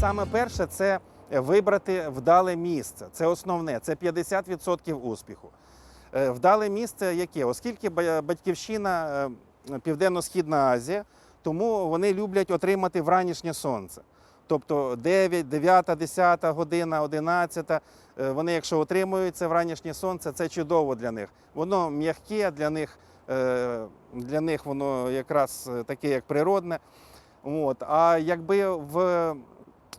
Саме перше це вибрати вдале місце. Це основне, це 50% успіху. Е, Вдале місце яке? Оскільки батьківщина е, Південно-Східна Азія, тому вони люблять отримати вранішнє сонце. Тобто 9, 9, 10 година, 11. е, Вони, якщо отримують це вранішнє сонце, це чудово для них. Воно м'яке для них, е, для них воно якраз е, таке, як природне. От. А якби в,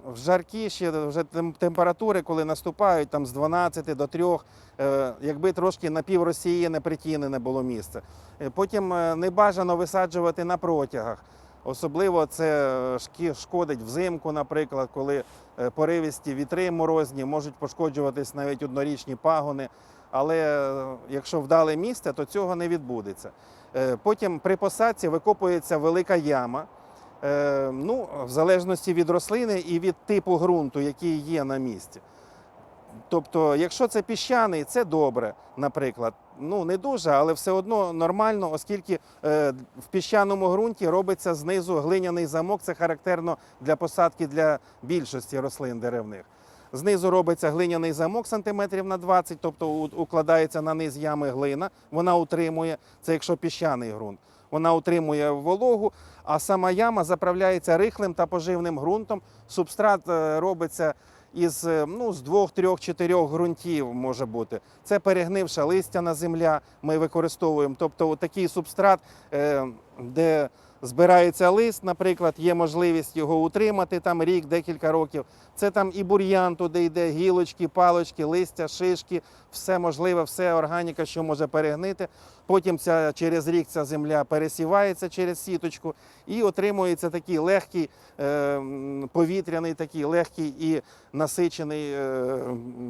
в жаркі ще вже температури, коли наступають там з 12 до 3, е, якби трошки на пів Росії не притінене було місце. Е, Потім е, не бажано висаджувати на протягах. Особливо це шкодить взимку, наприклад, коли поривісті вітри морозні можуть пошкоджуватись навіть однорічні пагони. Але якщо вдале місце, то цього не відбудеться. Потім при посадці викопується велика яма. Е, Ну, в залежності від рослини і від типу ґрунту, який є на місці. Тобто, якщо це піщаний, це добре, наприклад. Ну, не дуже, але все одно нормально, оскільки е, в піщаному ґрунті робиться знизу глиняний замок. Це характерно для посадки для більшості рослин деревних. Знизу робиться глиняний замок сантиметрів на 20, тобто укладається на низ ями глина, вона утримує, це якщо піщаний ґрунт. Вона утримує вологу, а сама яма заправляється рихлим та поживним ґрунтом. Субстрат е, робиться із е, ну, з двох, трьох, чотирьох ґрунтів може бути. Це перегнивша листяна земля. Ми використовуємо. Тобто такий субстрат, е, де збирається лист, наприклад, є можливість його утримати там рік, декілька років. Це там і бур'ян туди йде, гілочки, палочки, листя, шишки, все можливе, все органіка, що може перегнити. Потім ця, через рік ця земля пересівається через сіточку і отримується такий легкий е, повітряний, такий легкий і насичений е,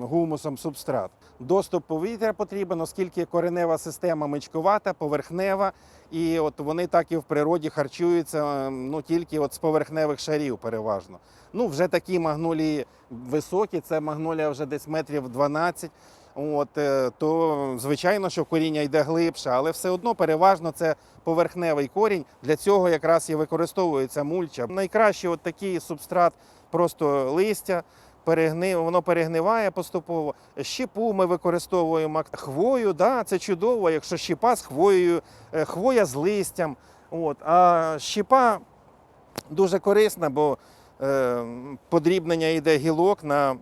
гумусом субстрат. Доступ повітря потрібен, оскільки коренева система мичкувата, поверхнева, і от вони так і в природі харчуються е, ну, тільки от з поверхневих шарів переважно. Ну, вже такі магнолії високі, це магнолія вже десь метрів 12. От, е, то звичайно, що коріння йде глибше, але все одно переважно це поверхневий корінь. Для цього якраз і використовується мульча. Найкраще от такий субстрат, просто листя. Перегни, воно перегниває поступово. Щіпу ми використовуємо хвою, да, це чудово, якщо щіпа з хвоєю, е, хвоя з листям. От. А щіпа дуже корисна, бо е, подрібнення йде гілок на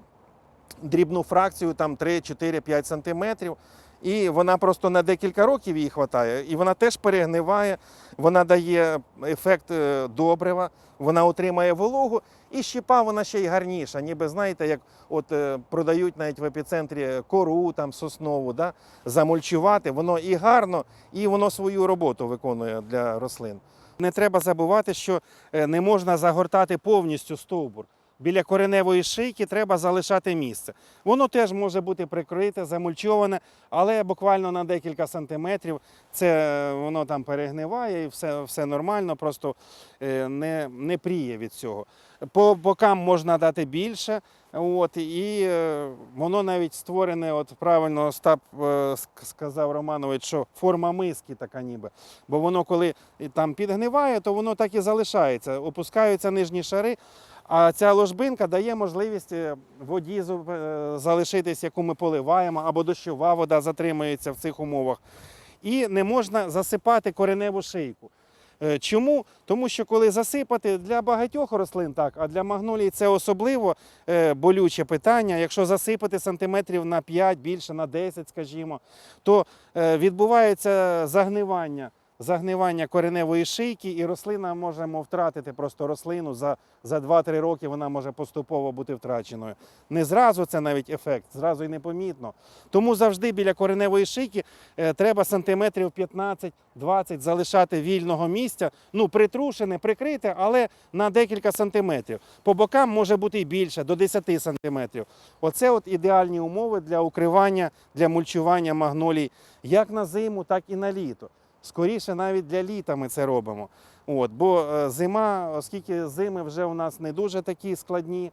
дрібну фракцію, там 3, 4, 5 сантиметрів. І вона просто на декілька років їй вистачає. І вона теж перегниває, вона дає ефект е, добрива, вона отримає вологу. І щепа вона ще й гарніша. Ніби знаєте, як от е, продають навіть в епіцентрі кору, там соснову, да, замульчувати. Воно і гарно, і воно свою роботу виконує для рослин. Не треба забувати, що е, не можна загортати повністю стовбур. Біля кореневої шийки треба залишати місце. Воно теж може бути прикрите, замульчоване, але буквально на декілька сантиметрів це е, воно там перегниває і все, все нормально, просто е, не, не пріє від цього. По бокам можна дати більше, от, і е, воно навіть створене, от правильно Остап сказав Романович, що форма миски така ніби. Бо воно, коли там підгниває, то воно так і залишається. Опускаються нижні шари. А ця ложбинка дає можливість е, воді е, залишитись, яку ми поливаємо, або дощова вода затримується в цих умовах. І не можна засипати кореневу шийку. Е, Чому? Тому що коли засипати для багатьох рослин так, а для магнолії це особливо болюче питання. Якщо засипати сантиметрів на 5, більше на 10, скажімо, то відбувається загнивання. Загнивання кореневої шийки, і рослина можемо втратити просто рослину за, за 2-3 роки вона може поступово бути втраченою. Не зразу це навіть ефект, зразу і непомітно. Тому завжди біля кореневої шийки е, треба сантиметрів 15-20 залишати вільного місця. Ну, притрушене, прикрите, але на декілька сантиметрів. По бокам може бути і більше, до 10 сантиметрів. Оце от ідеальні умови для укривання, для мульчування магнолій як на зиму, так і на літо. Скоріше навіть для літа ми це робимо. От, бо е, зима, оскільки зими вже у нас не дуже такі складні,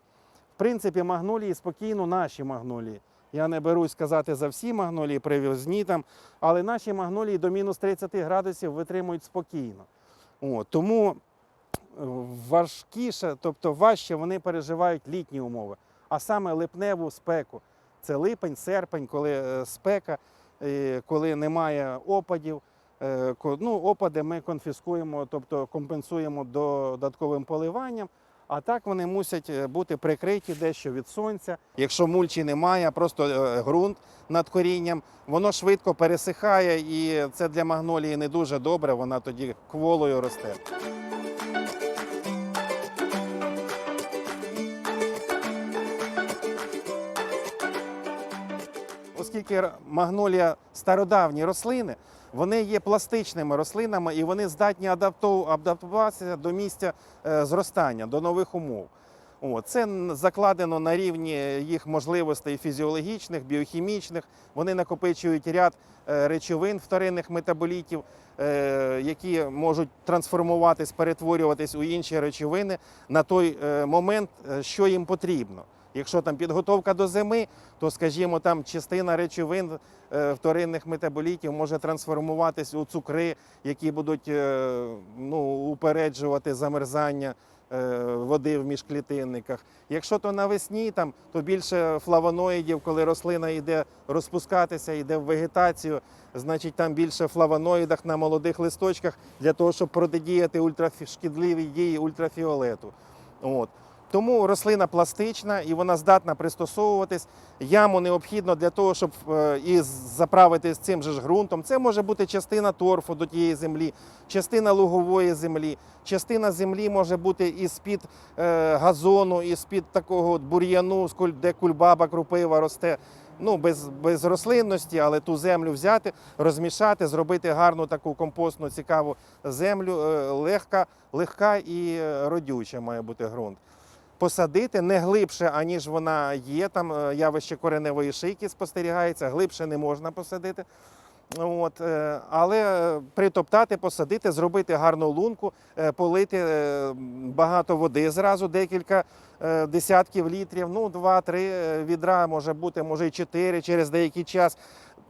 в принципі, магнолії спокійно наші магнолії. Я не берусь сказати за всі магнолії, привозні там, але наші магнолії до мінус 30 градусів витримують спокійно. От, тому важкіше, тобто важче вони переживають літні умови, а саме липневу спеку. Це липень, серпень, коли е, спека, е, коли немає опадів. Е, Ну, опади ми конфіскуємо, тобто компенсуємо додатковим поливанням. А так вони мусять е, бути прикриті дещо від сонця. Якщо мульчі немає, просто е, ґрунт над корінням, воно швидко пересихає, і це для магнолії не дуже добре. Вона тоді кволою росте. Оскільки магнолія стародавні рослини, вони є пластичними рослинами і вони здатні адаптуватися до місця е, зростання, до нових умов. Це закладено на рівні їх можливостей фізіологічних, біохімічних. Вони накопичують ряд е, речовин вторинних метаболітів, е, які можуть трансформуватись, перетворюватись у інші речовини на той момент, що їм потрібно. Якщо там підготовка до зими, то, скажімо, там частина речовин е, вторинних метаболітів може трансформуватись у цукри, які будуть е, ну, упереджувати замерзання е, води в міжклітинниках. Якщо то навесні, там, то більше флавоноїдів, коли рослина йде розпускатися, йде в вегетацію, значить там більше флавоноїдах на молодих листочках для того, щоб протидіяти ультрафішкідливій дії ультрафіолету. От. Тому рослина пластична і вона здатна пристосовуватись. Яму необхідно для того, щоб е, і заправити з цим же ж ґрунтом. Це може бути частина торфу до тієї землі, частина лугової землі, частина землі може бути із-під е, газону, із-під такого от бур'яну, де кульбаба крупива росте. Ну, без, без рослинності, але ту землю взяти, розмішати, зробити гарну таку компостну, цікаву землю. Е, Легка, легка і родюча має бути ґрунт посадити не глибше, аніж вона є. Там е, явище кореневої шийки спостерігається, глибше не можна посадити. От, е, але е, притоптати, посадити, зробити гарну лунку, полити багато води зразу, декілька десятків літрів, ну, два-три відра може бути, може і чотири через деякий час.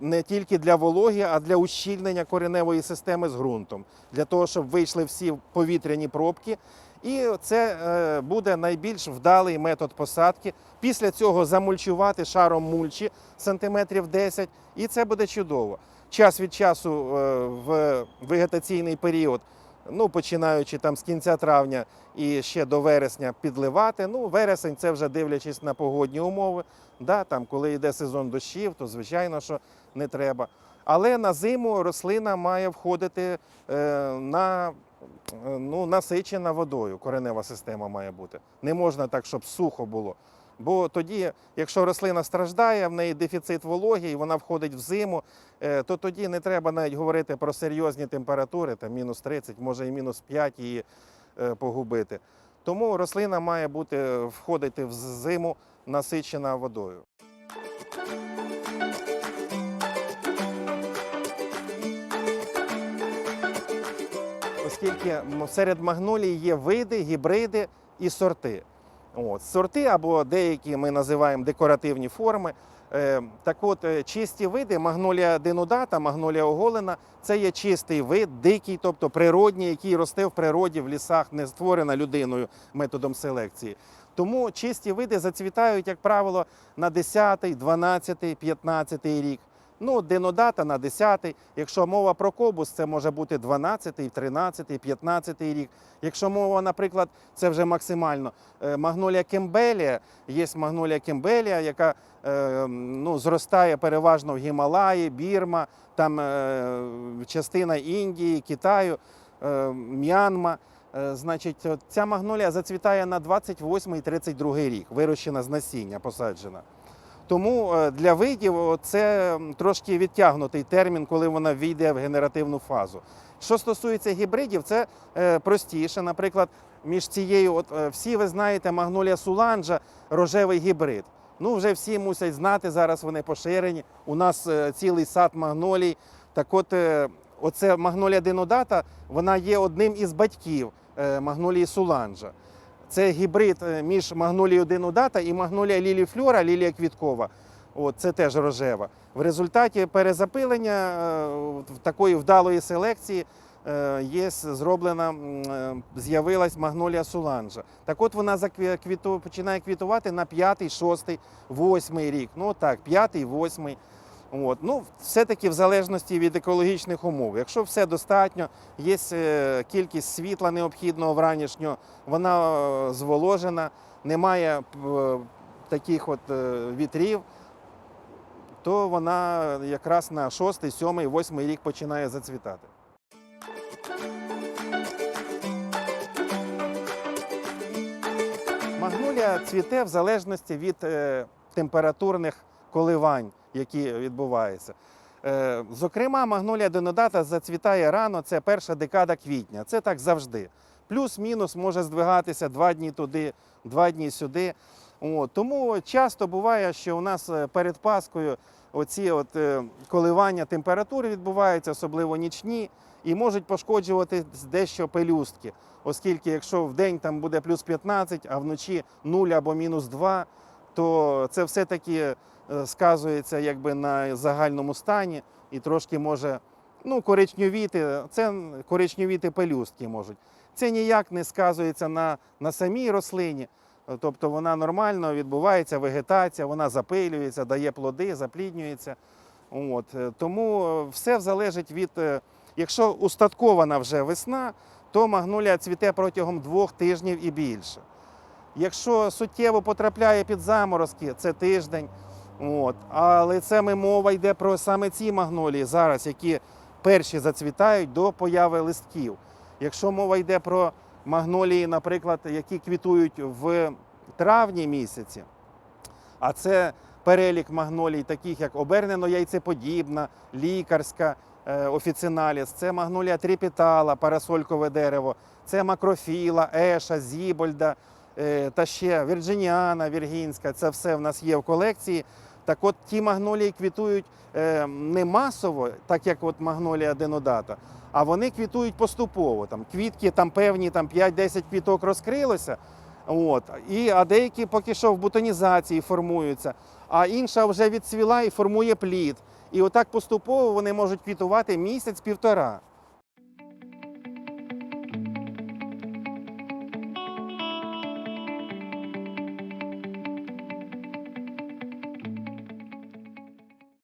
Не тільки для вологі, а для ущільнення кореневої системи з ґрунтом, для того, щоб вийшли всі повітряні пробки. І це е, буде найбільш вдалий метод посадки. Після цього замульчувати шаром мульчі сантиметрів 10, і це буде чудово. Час від часу е, в вегетаційний період, ну починаючи там з кінця травня і ще до вересня підливати. Ну, вересень це вже дивлячись на погодні умови. Да, там, коли йде сезон дощів, то звичайно, що не треба. Але на зиму рослина має входити е, на ну, насичена водою. Коренева система має бути. Не можна так, щоб сухо було. Бо тоді, якщо рослина страждає, в неї дефіцит вологі, і вона входить в зиму, е, то тоді не треба навіть говорити про серйозні температури, там мінус 30, може і мінус 5 її е, погубити. Тому рослина має бути входити в зиму насичена водою. Оскільки серед магнолій є види, гібриди і сорти. От, сорти або деякі ми називаємо декоративні форми. Е, так от, е, чисті види, магнолія денудата, магнолія оголена, це є чистий вид, дикий, тобто природній, який росте в природі, в лісах, не створена людиною методом селекції. Тому чисті види зацвітають, як правило, на 10, 12, 15 рік. Ну, денодата на 10. Якщо мова про кобус, це може бути 12, 13, 15 рік. Якщо мова, наприклад, це вже максимально е, магнолія кембелія, є магнолія кембелія, яка е, ну, зростає переважно в Гімалаї, Бірма, там е, частина Індії, Китаю, М'янма. Значить, ця магнолія зацвітає на 28-32 рік, вирощена з насіння, посаджена. Тому е, для видів це трошки відтягнутий термін, коли вона війде в генеративну фазу. Що стосується гібридів, це е, простіше. Наприклад, між цією, от е, всі ви знаєте, магнолія суланджа, рожевий гібрид. Ну, вже всі мусять знати, зараз вони поширені. У нас цілий сад магнолій. Так от, оце магнолія денодата, вона є одним із батьків магнолії суланджа. Це гібрид е, між магнолією денудата і магнолія ліліфлора, лілія квіткова. От, це теж рожева. В результаті перезапилення е, такої вдалої селекції е, є зроблена, з'явилась магнолія суланжа. Так от вона починає квітувати на п'ятий, шостий, восьмий рік. Ну так, п'ятий, восьмий. От. Ну, все-таки в залежності від екологічних умов. Якщо все достатньо, є е, кількість світла необхідного вранішнього, вона е, зволожена, немає е, таких от вітрів, то вона якраз на шостий, сьомий, восьмий рік починає зацвітати. Магнолія цвіте в залежності від температурних коливань, які відбуваються. Е, зокрема, магнолія денодата зацвітає рано, це перша декада квітня. Це так завжди. Плюс-мінус може здвигатися два дні туди, два дні сюди. От, тому часто буває, що у нас е, перед Паскою оці от, е, коливання температури відбуваються, особливо нічні, і можуть пошкоджувати дещо пелюстки. Оскільки якщо в день там буде плюс 15, а вночі 0 або мінус 2, то це все-таки е, сказується якби на загальному стані і трошки може ну, коричневіти, це коричневіти пелюстки можуть. Це ніяк не сказується на, на самій рослині. Тобто вона нормально відбувається, вегетація, вона запилюється, дає плоди, запліднюється. От. е, Тому е, все залежить від, якщо устаткована вже весна, то магнолія цвіте протягом двох тижнів і більше. Якщо суттєво потрапляє під заморозки, це тиждень. От. Але це ми мова йде про саме ці магнолії зараз, які перші зацвітають до появи листків. Якщо мова йде про магнолії, наприклад, які квітують в травні місяці, а це перелік магнолій, таких як обернено яйцеподібна, лікарська, е, офіциналіс, це магнолія тріпітала, парасолькове дерево, це макрофіла, еша, зібольда та ще вірджиніана, віргінська. Це все в нас є в колекції. Так от ті магнолії квітують е, не масово, так як от магнолія денодата, а вони квітують поступово. Там квітки там певні там 5-10 квіток розкрилося. От, і, а деякі поки що в бутонізації формуються, а інша вже відцвіла і формує плід. І отак поступово вони можуть квітувати місяць-півтора.